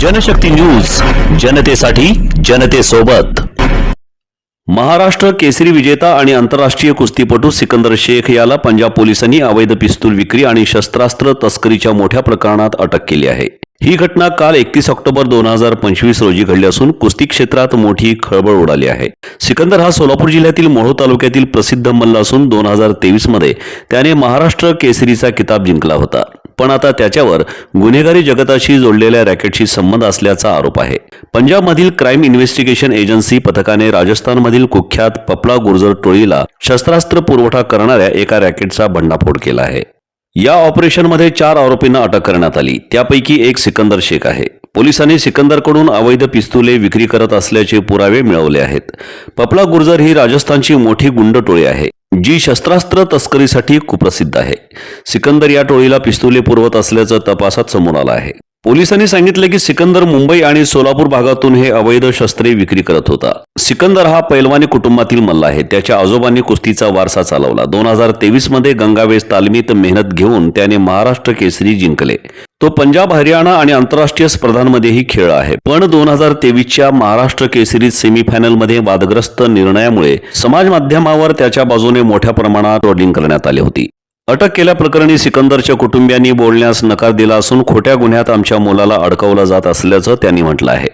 Janshakti news जनतेसाठी जनतेसोबत. महाराष्ट्र केसरी विजेता आणि आंतरराष्ट्रीय कुस्तीपटू सिकंदर शेख याला पंजाब पोलिसांनी अवैध पिस्तूल विक्री आणि शस्त्रास्त्र तस्करीच्या मोठ्या प्रकरणात अटक केली आहे. ही घटना काल एकतीस ऑक्टोबर दोन हजार पंचवीस रोजी घडली असून कुस्ती क्षेत्रात मोठी खळबळ उडाली आहे. सिकंदर हा सोलापूर जिल्ह्यातील मोहोळ तालुक्यातील प्रसिद्ध मल्ल असून दोन हजार तेवीसमध्ये त्याने महाराष्ट्र केसरीचा किताब जिंकला होता. पण आता त्याच्यावर गुन्हेगारी जगताशी जोडलेल्या रॅकेटशी संबंध असल्याचा आरोप आहे. पंजाबमधील क्राईम इन्व्हेस्टिगेशन एजन्सी पथकाने राजस्थानमधील कुख्यात पपला गुर्जर टोळीला शस्त्रास्त्र पुरवठा करणाऱ्या एका रॅकेटचा भंडाफोड केला आहे. या ऑपरेशनमध्ये चार आरोपींना अटक करण्यात आली. त्यापैकी एक सिकंदर शेख आहे. पोलिसांनी सिकंदरकडून अवैध पिस्तुले विक्री करत असल्याचे पुरावे मिळवले आहेत. पपला गुर्जर ही राजस्थानची मोठी गुंड टोळी आहे जी शस्त्रास्त्र तस्करीसाठी कुप्रसिद्ध आहे. सिकंदर या टोळीला पिस्तुले पुरवत असल्याचं तपासात समोर आलं आहे. पोलिसांनी सांगितलं की सिकंदर मुंबई आणि सोलापूर भागातून हे अवैध शस्त्रे विक्री करत होता. सिकंदर हा पैलवानी कुटुंबातील मल्ला आहे. त्याच्या आजोबांनी कुस्तीचा वारसा चालवला. दोन हजार तेवीसमध्ये गंगावेस तालमीत मेहनत घेऊन त्याने महाराष्ट्र केसरी जिंकले. तो पंजाब हरियाणा आणि आंतरराष्ट्रीय स्पर्धांमध्येही खेळ आहे. पण दोन हजार तेवीसच्या महाराष्ट्र केसरी सेमीफायनलमध्ये वादग्रस्त निर्णयामुळे समाज माध्यमावर त्याच्या बाजूने मोठ्या प्रमाणात ट्रोलिंग करण्यात आली होती. अटक केल्याप्रकरणी सिकंदरच्या कुटुंबियांनी बोलण्यास नकार दिला असून खोट्या गुन्ह्यात आमच्या मुलाला अडकवलं जात असल्याचं त्यांनी म्हटलं आहे.